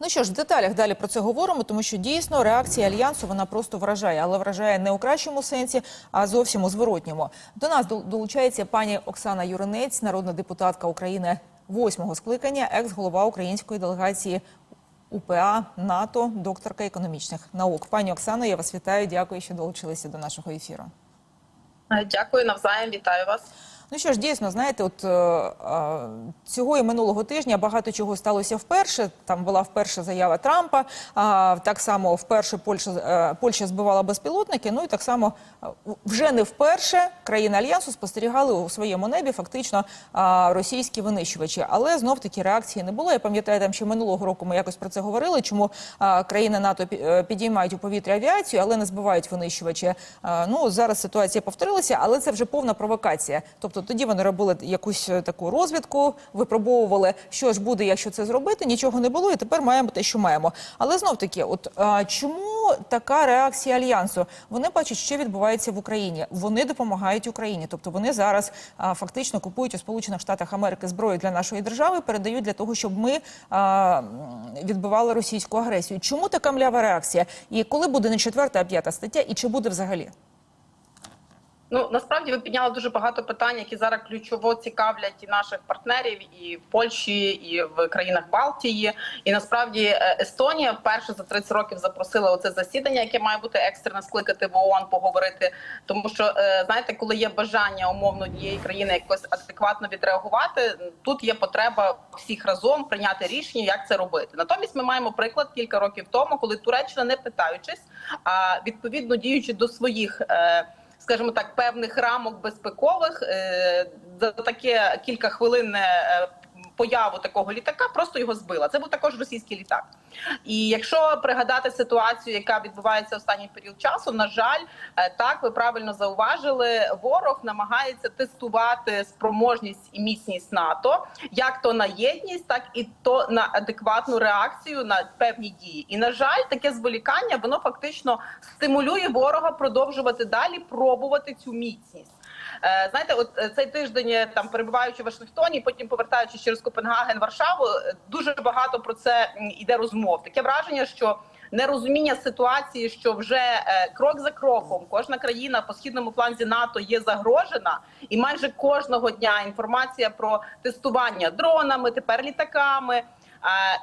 Ну що ж, в деталях далі про це говоримо, тому що дійсно реакція альянсу вона просто вражає, але вражає не у кращому сенсі, а зовсім у зворотньому. До нас долучається пані Оксана Юринець, народна депутатка України восьмого скликання, екс-голова української делегації УПА НАТО, докторка економічних наук. Пані Оксано, я вас вітаю. Дякую, що долучилися до нашого ефіру. Дякую навзаєм, вітаю вас. Ну що ж, дійсно, знаєте, от е, е, цього і минулого тижня багато чого сталося вперше. Там була вперше заява Трампа. А так само вперше Польща е, Польща збивала безпілотники. Ну і так само е, вже не вперше країни альянсу спостерігали у своєму небі фактично а, російські винищувачі. Але знов таки реакції не було. Я пам'ятаю, там ще минулого року ми якось про це говорили. Чому а, країни НАТО е, підіймають у повітря авіацію, але не збивають винищувачі. А, ну зараз ситуація повторилася, але це вже повна провокація. Тобто тоді вони робили якусь е, таку розвідку, випробовували, що ж буде, якщо це зробити. Нічого не було, і тепер маємо те, що маємо. Але знов таки, от а, чому така реакція альянсу? Вони бачать, що відбувається в Україні. Вони допомагають Україні. Тобто вони зараз а, фактично купують у Сполучених Штатах Америки зброю для нашої держави, передають для того, щоб ми а, відбивали російську агресію. Чому така млява реакція? І коли буде не четверта, а п'ята стаття, і чи буде взагалі? Ну насправді ви підняли дуже багато питань, які зараз ключово цікавлять і наших партнерів, і в Польщі, і в країнах Балтії. І насправді е, Естонія вперше за 30 років запросила оце засідання, яке має бути екстрено скликати в ООН, поговорити. Тому що е, знаєте, коли є бажання умовно однієї країни якось адекватно відреагувати, тут є потреба всіх разом прийняти рішення, як це робити. Натомість ми маємо приклад кілька років тому, коли Туреччина, не питаючись, а відповідно діючи до своїх. е, скажімо так, певних рамок безпекових е, за таке кілька хвилин е, появу такого літака просто його збила. Це був також російський літак. І якщо пригадати ситуацію, яка відбувається останній період часу, на жаль, е, так ви правильно зауважили, ворог намагається тестувати спроможність і міцність НАТО, як то на єдність, так і то на адекватну реакцію на певні дії. І на жаль, таке зволікання воно фактично стимулює ворога продовжувати далі пробувати цю міцність. Е, Знаєте, от е, цей тиждень е, там перебуваючи в Вашингтоні, потім повертаючись через Копенгаген, Варшаву, дуже багато про це м, іде розмов. Таке враження, що нерозуміння ситуації, що вже крок за кроком кожна країна по східному фланзі НАТО є загрожена, і майже кожного дня інформація про тестування дронами, тепер літаками.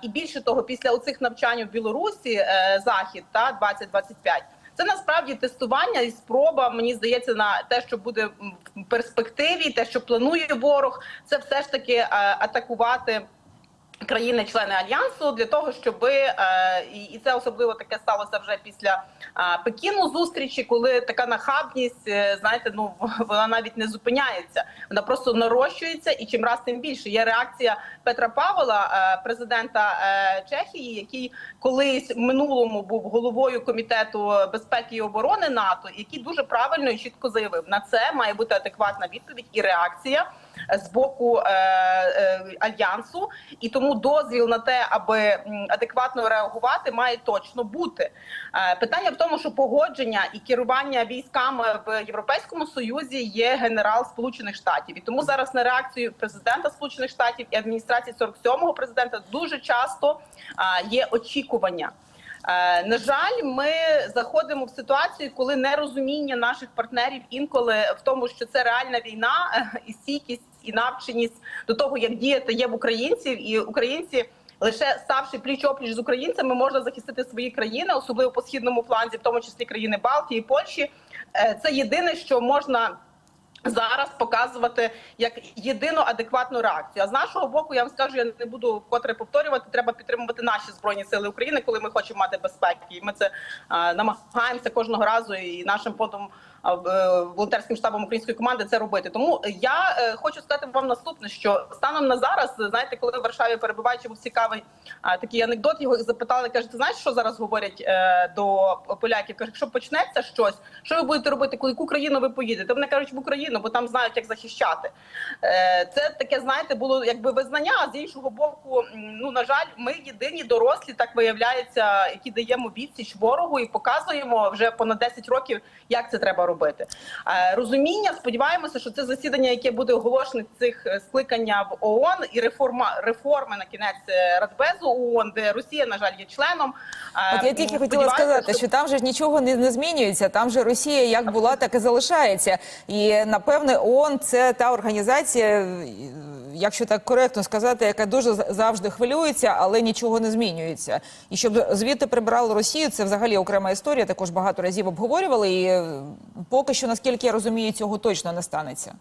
І більше того, після оцих навчань в Білорусі захід та 2025, це насправді тестування і спроба, мені здається, на те, що буде в перспективі, те, що планує ворог, це все ж таки е, атакувати. Країни-члени альянсу для того, щоб е, і, це особливо таке сталося вже після е, Пекіну зустрічі, коли така нахабність, е, знаєте, ну вона навіть не зупиняється, вона просто нарощується, і чим раз тим більше. Є реакція Петра Павла, президента Чехії, який колись в минулому був головою комітету безпеки і оборони НАТО, який дуже правильно і чітко заявив, на це має бути адекватна відповідь і реакція з боку е, е, альянсу, і тому дозвіл на те, аби адекватно реагувати, має точно бути. Е, питання в тому, що погодження і керування військами в Європейському Союзі є генерал Сполучених Штатів, і тому зараз на реакцію президента Сполучених Штатів і адміністрації 47-го президента дуже часто е, є очікування. Е, На жаль, ми заходимо в ситуацію, коли нерозуміння наших партнерів інколи в тому, що це реальна війна, е, і стійкість, і навченість до того, як діяти є в українців, і українці. Лише ставши пліч опліч з українцями, можна захистити свої країни, особливо по східному фланзі, в тому числі країни Балтії, Польщі. Е, Це єдине, що можна зараз показувати як єдину адекватну реакцію. А з нашого боку, я вам скажу, я не буду вкотре повторювати. Треба підтримувати наші збройні сили України, коли ми хочемо мати безпеки. І ми це е, намагаємося кожного разу і нашим потом волонтерським штабом української команди це робити. Тому я е, хочу сказати вам наступне: що станом на зараз, знаєте, коли в Варшаві перебуваючи, був цікавий е, такий анекдот. Його запитали, каже, ти знаєш, що зараз говорять е, до поляків? Каже, якщо почнеться щось, що ви будете робити, коли яку країну ви поїдете? Вони кажуть в Україну, бо там знають, як захищати. Е, Це таке, знаєте, було якби визнання. А з іншого боку, ну на жаль, ми єдині дорослі, так виявляється, які даємо відсіч ворогу і показуємо вже понад 10 років, як це треба робити. Робити. Розуміння, сподіваємося, що це засідання, яке буде оголошене цих е, скликання в ООН і реформа реформи на кінець е, Радбезу ООН, де Росія, на жаль, є членом. От я тільки хотіла сказати, що там же ж нічого не, не змінюється. Там же Росія як була, так і залишається. І напевне, ООН – це та організація, е, якщо так коректно сказати, яка дуже завжди хвилюється, але нічого не змінюється. І щоб звідти прибрали Росію, це взагалі окрема історія. Також багато разів обговорювали. І поки що, наскільки я розумію, цього точно не станеться.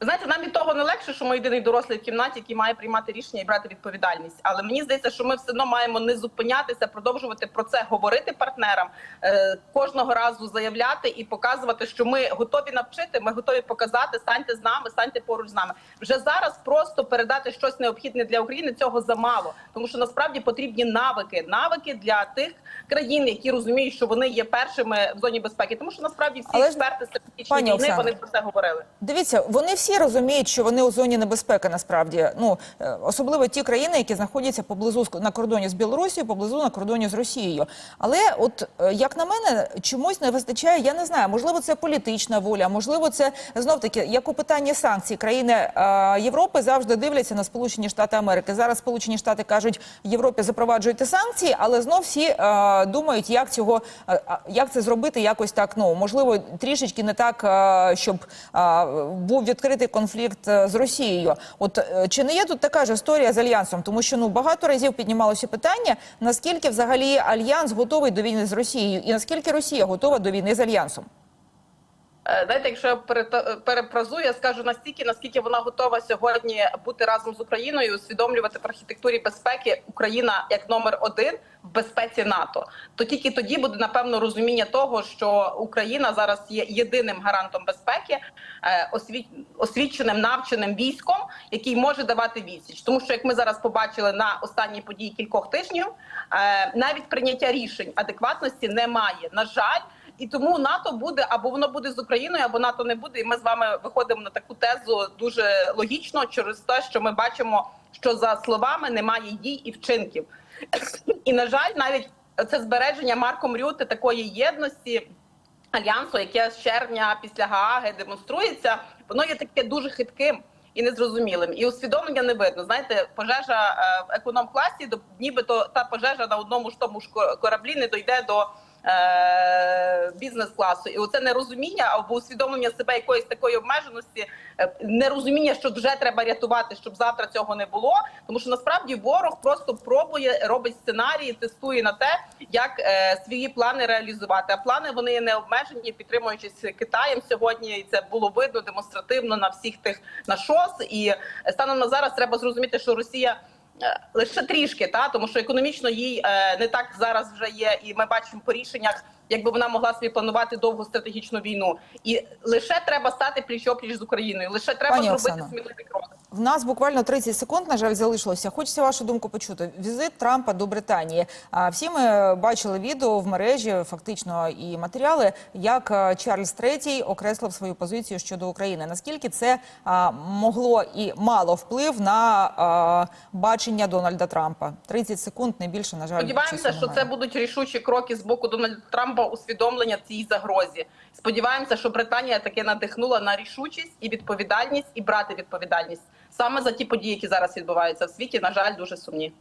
Знаєте, нам від того не легше, що ми єдиний дорослий в кімнаті, який має приймати рішення і брати відповідальність. Але мені здається, що ми все одно маємо не зупинятися, продовжувати про це говорити партнерам, е, кожного разу заявляти і показувати, що ми готові навчити, ми готові показати. Станьте з нами, станьте поруч з нами. Вже зараз просто передати щось необхідне для України. Цього замало, тому що насправді потрібні навики, навики для тих країн, які розуміють, що вони є першими в зоні безпеки. Тому що насправді всі Але експерти стратегічної пані війни вони про це говорили. Дивіться, вони всі розуміють, що вони у зоні небезпеки. Насправді, ну е, особливо ті країни, які знаходяться поблизу на кордоні з Білорусією, поблизу на кордоні з Росією. Але, от е, як на мене, чомусь не вистачає. Я не знаю, можливо, це політична воля, можливо, це знов таки як у питанні санкцій. Країни е, Європи завжди дивляться на Сполучені Штати Америки. Зараз Сполучені Штати кажуть, Європі запроваджуйте санкції, але знов всі е, думають, як цього е, як це зробити, якось так. Ну можливо, трішечки не так, е, щоб е, був відкритий конфлікт е, з Росією. От е, чи не є тут така ж історія з альянсом? Тому що ну багато разів піднімалося питання, наскільки взагалі альянс готовий до війни з Росією, і наскільки Росія готова до війни з альянсом? Е, Знаєте, якщо я перета- я скажу настільки, наскільки вона готова сьогодні бути разом з Україною, усвідомлювати в архітектурі безпеки Україна як номер один в безпеці НАТО. То тільки тоді буде напевно розуміння того, що Україна зараз є єдиним гарантом безпеки, е, освіченим навченим військом, який може давати відсіч. Тому що як ми зараз побачили на останній події кількох тижнів, е, навіть прийняття рішень адекватності немає. На жаль. І тому НАТО буде або воно буде з Україною, або НАТО не буде. І ми з вами виходимо на таку тезу дуже логічно через те, що ми бачимо, що за словами немає дій і вчинків. І на жаль, навіть це збереження Марком Рюти такої єдності альянсу, яке з червня після Гааги демонструється, воно є таке дуже хитким. І незрозумілим, і усвідомлення не видно. Знаєте, пожежа е, в економ-класі, до- нібито та пожежа на одному ж тому ж кораблі не дойде до бізнес-класу. І оце нерозуміння або усвідомлення себе якоїсь такої обмеженості, е, нерозуміння, що вже треба рятувати, щоб завтра цього не було. Тому що насправді ворог просто пробує, робить сценарії, тестує на те, як е, свої плани реалізувати. А плани вони є не обмежені, підтримуючись Китаєм сьогодні. І це було видно демонстративно на всіх тих на ШОС. І е, станом на зараз треба зрозуміти, що Росія. Е, Лише трішки, та тому що економічно їй е, не так зараз вже є, і ми бачимо по рішеннях, якби вона могла собі планувати довгу стратегічну війну. І лише треба стати пліч опліч з Україною. Лише треба Пані зробити Оксано. сміливий крок. В нас буквально 30 секунд, на жаль, залишилося. Хочеться вашу думку почути. Візит Трампа до Британії. А всі ми бачили відео в мережі, фактично і матеріали, як Чарльз III окреслив свою позицію щодо України. Наскільки це а, могло і мало вплив на а, бачення Дональда Трампа? 30 секунд, не більше, на жаль, Сподіваємося, що це будуть рішучі кроки з боку Дональда Трампа усвідомлення цій загрозі. Сподіваємося, що Британія таки надихнула на рішучість і відповідальність і брати відповідальність саме за ті події, які зараз відбуваються в світі. На жаль, дуже сумні.